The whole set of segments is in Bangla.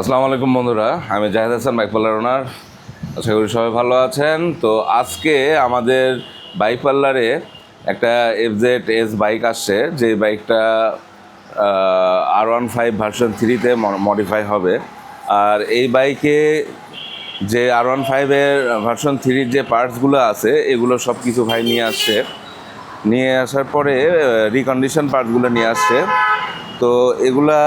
আসসালামু আলাইকুম বন্ধুরা, আমি Zahed Hasan bike parlour owner আশা করি সবাই ভালো আছেন। তো আজকে আমাদের বাইক পার্লারে একটা এফজেড এস বাইক আসছে যে বাইকটা আর ওয়ান ফাইভ ভার্সন থ্রিতে মডিফাই হবে। আর এই বাইকে যে আর ওয়ান ফাইভের ভার্সন থ্রির যে পার্টসগুলো আছে, এগুলো সব কিছু ভাই নিয়ে আসছে। নিয়ে আসার পরে রিকন্ডিশন পার্টসগুলো নিয়ে আসছে। তো এগুলা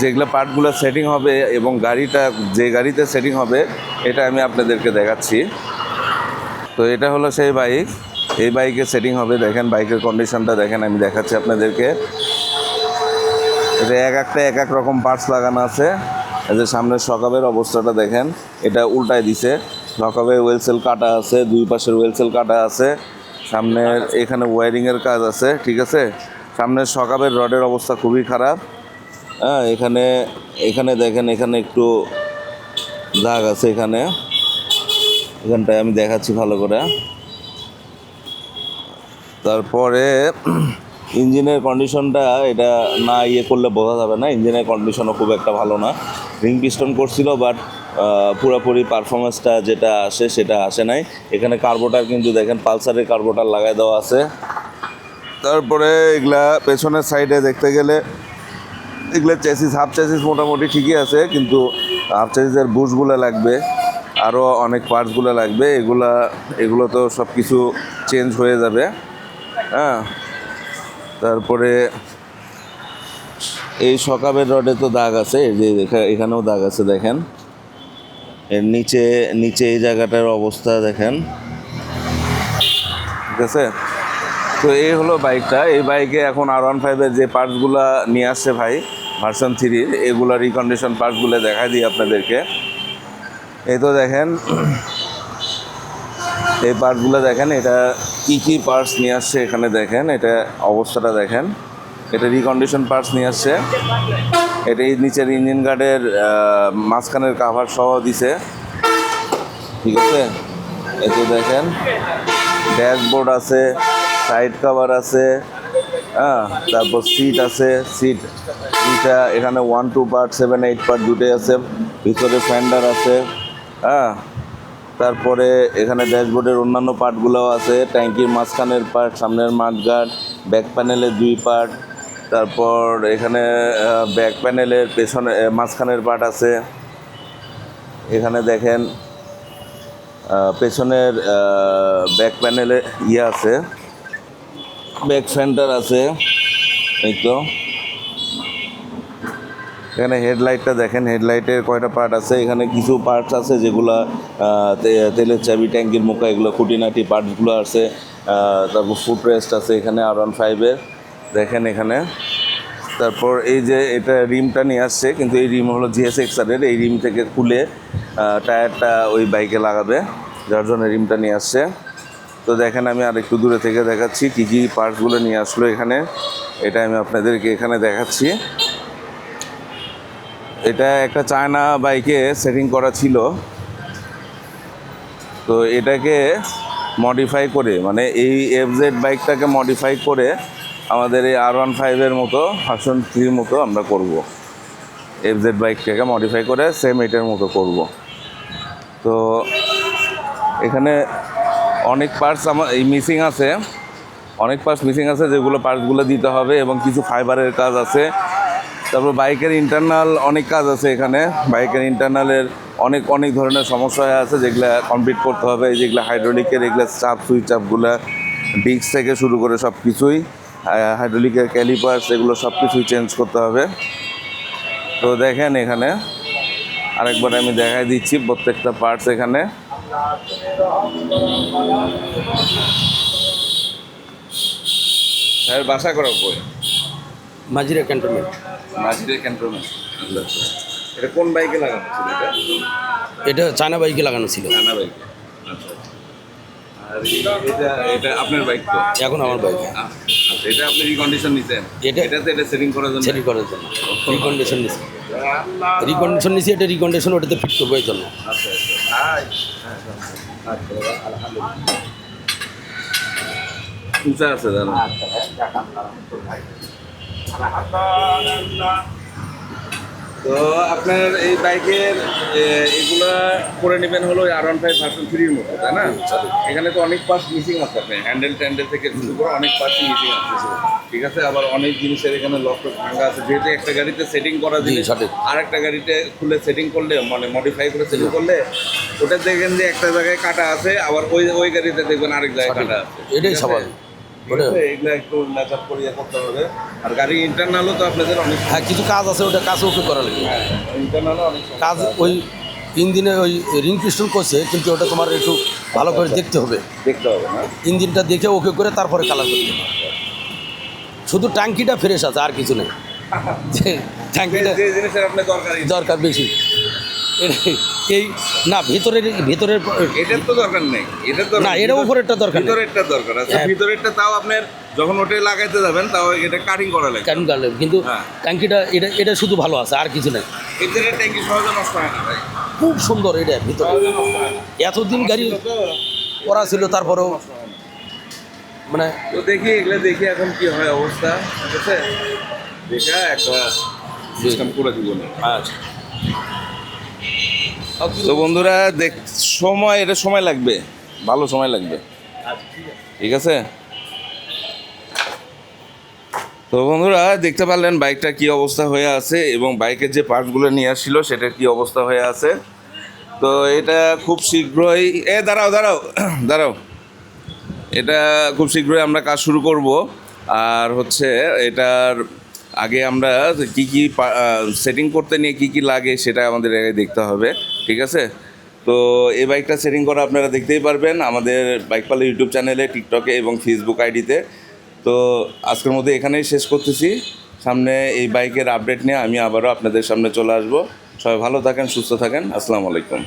যেগুলো পার্টগুলো সেটিং হবে এবং গাড়িটা, যে গাড়িতে সেটিং হবে, এটা আমি আপনাদেরকে দেখাচ্ছি। তো এটা হলো সেই বাইক এই বাইকে সেটিং হবে। দেখেন বাইকের কন্ডিশনটা দেখেন আমি দেখাচ্ছি আপনাদেরকে। এটা এক একটা, এক এক রকম পার্টস লাগানো আছে। এই যে সামনের সকাবের অবস্থাটা দেখেন, এটা উল্টায় দিছে। সকাবের ওয়েলসেল কাটা আছে, দুই পাশের ওয়েলসেল কাটা আছে। সামনের এখানে ওয়ারিংয়ের কাজ আছে, ঠিক আছে? সামনের সকাবের রডের অবস্থা খুবই খারাপ। হ্যাঁ এখানে এখানে দেখেন, এখানে একটু দাগ আছে এখানে। এখানটায় আমি দেখাচ্ছি ভালো করে। তারপরে ইঞ্জিনের কন্ডিশনটা এটা না ইয়ে করলে বোঝা যাবে না, ইঞ্জিনের কন্ডিশনও খুব একটা ভালো না। রিং পিস্টন করছিল, বাট পুরোপুরি পারফরমেন্সটা যেটা আসে সেটা আসে নাই। এখানে কার্বোটার কিন্তু দেখেন, পালসারের কার্বোটার লাগাই দেওয়া আছে। তারপরে এগুলা পেছনের সাইডে দেখতে গেলে এগুলো চেসিস হাফ চেসিস মোটামুটি ঠিকই আছে, কিন্তু হাফ চেসিসের বুশগুলো লাগবে আরও অনেক পার্টসগুলো লাগবে, এগুলা, এগুলো তো সব কিছু চেঞ্জ হয়ে যাবে হ্যাঁ। তারপরে এই সকাবের রডে তো দাগ আছে যে এখা- এখানেও দাগ আছে, দেখেন। এর নিচে নিচে এই জায়গাটার অবস্থা, দেখেন। ঠিক আছে? তো এই হলো বাইকটা এই বাইকে এখন আর ওয়ান ফাইভের যে পার্টসগুলো নিয়ে আসছে ভাই ভার্সন থ্রির এগুলো রিকন্ডিশন পার্টসগুলো দেখাই দিই আপনাদেরকে। এই তো দেখেন, এই পার্টসগুলো দেখেন, এটা কী কী পার্টস নিয়ে আসছে এখানে দেখেন, এটা অবস্থাটা দেখেন। এটা রিকন্ডিশন পার্টস নিয়ে আসছে। এটা নিচের ইঞ্জিন গার্ডের মাঝখানের কাভার সহ দিছে। ঠিক আছে? এতে দেখেন ড্যাশবোর্ড আছে। সাইড কভার আছে হ্যাঁ তারপর সিট আছে সিট দুইটা, এখানে one two part seven eight part দুটোই আছে, ভিতরে ফ্যান্ডার আছে হ্যাঁ তারপরে এখানে ড্যাশবোর্ডের অন্যান্য পার্টগুলোও আছে, ট্যাঙ্কির মাঝখানের পার্ট সামনের মাঠগার্ড ব্যাক প্যানেলের দুই পার্ট তারপর এখানে ব্যাক প্যানেলের পেছনে মাঝখানের পার্ট আছে, এখানে দেখেন পেছনের ব্যাক প্যানেলে ইয়ে আছে ব্যাক ফেন্টার আছে। এই তো। এখানে হেডলাইটটা দেখেন হেডলাইটের কয়টা পার্ট আছে? এখানে কিছু পার্টস আছে যেগুলা তেলের চাবি, ট্যাঙ্কির মুখা, এগুলো খুঁটিনাটি পার্টসগুলো আছে। তারপর ফুট রেস্ট আছে এখানে আর ওয়ান ফাইভের দেখেন এখানে। তারপর এই যে এটা রিমটা নিয়ে আসছে, কিন্তু এই রিম হলো জিএস এক্সারের এই রিম থেকে খুলে টায়ারটা ওই বাইকে লাগাবে। যার জন্য রিমটা নিয়ে আসছে। তো দেখেন আমি আর একটু দূরে থেকে দেখাচ্ছি কী কী পার্টসগুলো নিয়ে আসলো এখানে। এটা আমি আপনাদেরকে এখানে দেখাচ্ছি। এটা একটা চায়না বাইকে সেটিং করা ছিল। তো এটাকে মডিফাই করে মানে এই এফজেড বাইকটাকে মডিফাই করে আমাদের এই আর ওয়ান ফাইভের মতো ভার্সন থ্রির মতো আমরা করব। এফজেড বাইকটাকে মডিফাই করে সেম এটার মতো করব। তো এখানে অনেক পার্টস আমার এই মিসিং আছে। অনেক পার্টস মিসিং আছে, যেগুলো পার্টসগুলো দিতে হবে এবং কিছু ফাইবারের কাজ আছে। তারপর বাইকের ইন্টারনাল অনেক কাজ আছে এখানে। বাইকের ইন্টারনালের অনেক অনেক ধরনের সমস্যা আছে, যেগুলো কমপ্লিট করতে হবে। যেগুলো হাইড্রোলিকের এগুলো চাপ, সুইচ চাপগুলো, ডিস্ক থেকে শুরু করে সব কিছুই হাইড্রোলিকের ক্যালিপার্স এগুলো সব কিছুই চেঞ্জ করতে হবে। তো দেখেন এখানে, আরেকবার আমি দেখাই দিচ্ছি প্রত্যেকটা পার্টস এখানে। স্যার বাসা করার বই মাঝিরা ক্যান্টনমেন্ট। মাঝিদের ক্যান্টনমেন্ট। এটা কোন বাইকে লাগানো ছিল এটা? এটা চায়না বাইকে লাগানো ছিল। রানা বাইকে। আচ্ছা আর এটা এটা আপনার বাইক তো? এখন আমার বাইক। আচ্ছা এটা আপনি রিকন্ডিশন নিছেন? এটা- এটাতে এটা সেটিং করার জন্য? সেটি করার জন্য। রিকন্ডিশন নিছি। রিকন্ডিশন নিছি এটা রিকন্ডিশন ওটাতে ফিট করব এই জন্য। আচ্ছা আচ্ছা। উঁচা আছে দাদা তো আপনার এই বাইকের এগুলা করে নেবেন হলো আর ওয়ান ফাইভ ভার্সন থ্রির মতো তাই না এখানে তো অনেক পার্টস মিসিং আছে আপনি হ্যান্ডেল ট্যান্ডেল থেকে শুরু করে অনেক পার্টস মিসিং আছে ঠিক আছে আবার অনেক জিনিসের এখানে লক ভাঙা আছে যেহেতু একটা গাড়িতে সেটিং করা জিনিস সঠিক। আর একটা গাড়িতে খুলে সেটিং করলে মানে মডিফাই করে সেটিং করলে ওটা দেখবেন যে একটা জায়গায় কাটা আছে আবার ওই ওই গাড়িতে দেখবেন আরেক জায়গায়। কাটা আছে এটাই? স্বাভাবিক। আছে? এগুলো একটু করিয়ে করতে হবে। আর গাড়ি ইন্টারনালও তো আপনাদের অনেক হ্যাঁ কিছু কাজ আছে ওটা কাজ ওকে করা লাগে। ইন্টারনালও অনেক কাজ ওই ইঞ্জিনে ওই রিং পিস্টন করছে কিন্তু ওটা তোমার একটু ভালো করে দেখতে হবে। দেখতে হবে না। ইঞ্জিনটা দেখে ওকে করে তারপরে কালার করতে হবে। শুধু ট্যাঙ্কিটা ফ্রেশ আছে আর কিছু নেই। ট্যাঙ্কিটা দরকার বেশি। এই- না ভিতরের ভিতরের এটার তো দরকার নেই এটার না, এটা উপরেরটা দরকার। ভিতরেরটা দরকার আছে হ্যাঁ। ভিতরেরটা তাও আপনার যখন ওটা লাগাইতে যাবেন তাও এটা কাটিং করা লাগবে। কারণ কারণ কিন্তু হ্যাঁ। ট্যাঙ্কিটা এটা এটা শুধু ভালো আছে আর কিছু নেই। ভিতরের ট্যাঙ্কি সহজে নষ্ট হয় না ভাই। খুব সুন্দর এটা ভিতরে। এতদিন গাড়ি তো করা ছিল তারপরেও। মানে তো দেখি এগুলো দেখি এখন কি হয় অবস্থা ঠিক আছে? দেখা একটা সিস্টেম করে দিব না। আচ্ছা। তো বন্ধুরা, দেখ, সময়, এটা সময় লাগবে। ভালো সময় লাগবে। ঠিক আছে? তো বন্ধুরা, দেখতে পারলেন বাইকটা কি অবস্থা হয়ে আছে এবং বাইকের যে পার্টসগুলো নিয়ে আসছিল, সেটার কি অবস্থা হয়ে আছে। তো এটা খুব শীঘ্রই, এ, দাঁড়াও দাঁড়াও দাঁড়াও। এটা খুব শীঘ্রই আমরা কাজ শুরু করব। আর হচ্ছে, এটার আগে আমরা কি কি সেটিং করতে নিয়ে কি কি লাগে, সেটা আমাদের দেখতে হবে। ঠিক আছে? তো এই বাইকটা সেটিং করা আপনারা দেখতেই পারবেন আমাদের বাইকপালা ইউটিউব চ্যানেলে টিকটকে এবং ফেসবুক আইডিতে তো। আজকের মধ্যে এখানেই শেষ করতেছি। সামনে এই বাইকের আপডেট নিয়ে আমি আবারও আপনাদের সামনে চলে আসব। সবাই ভালো থাকেন, সুস্থ থাকেন। আসসালামু আলাইকুম।